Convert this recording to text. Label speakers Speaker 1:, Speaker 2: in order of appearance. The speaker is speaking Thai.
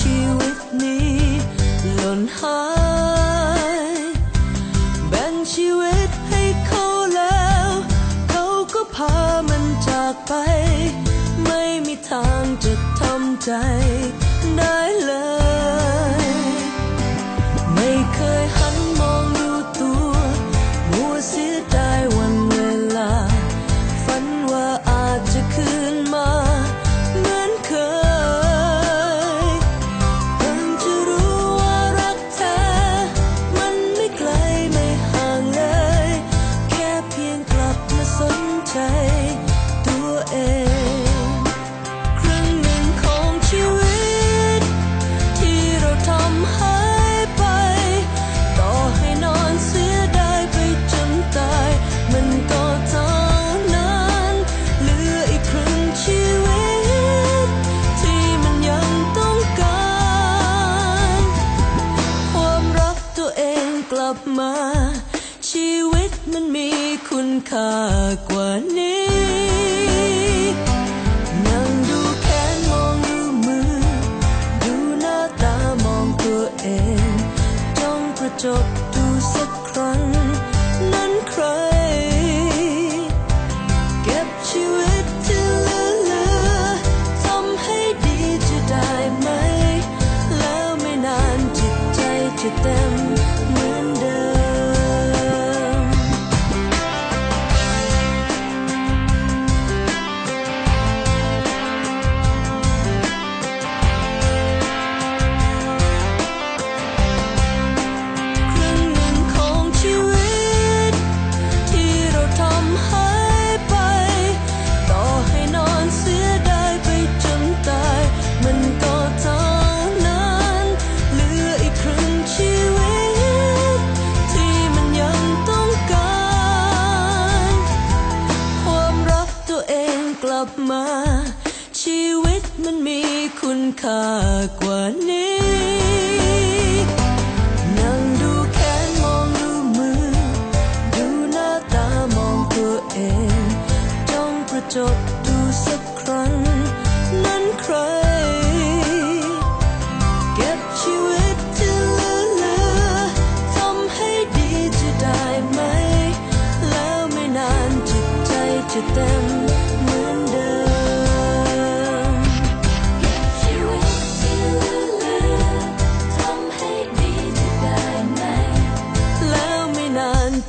Speaker 1: ชีวิตนี้หล่นหายแบ่งชีวิตให้เขาแล้ว เขาก็พามันจากไป ไม่มีทางจะทำใจ คุณค่ากว่านี้นั่งดูแขนมองดูมือ ดูหน้าตามองตัวเองจ้องกระจกดูสักครั้ง นั้นใคร เก็บชีวิตที่เหลือเหลือทำให้ดีจะได้ไหม แล้วไม่นานจิตใจจะเต็ม ชีวิตมันมีคุณค่ากว่านี้นั่งดูแขนมองดูมือ ดูหน้าตามองตัวเอง จ้องกระจกดูสักครั้ง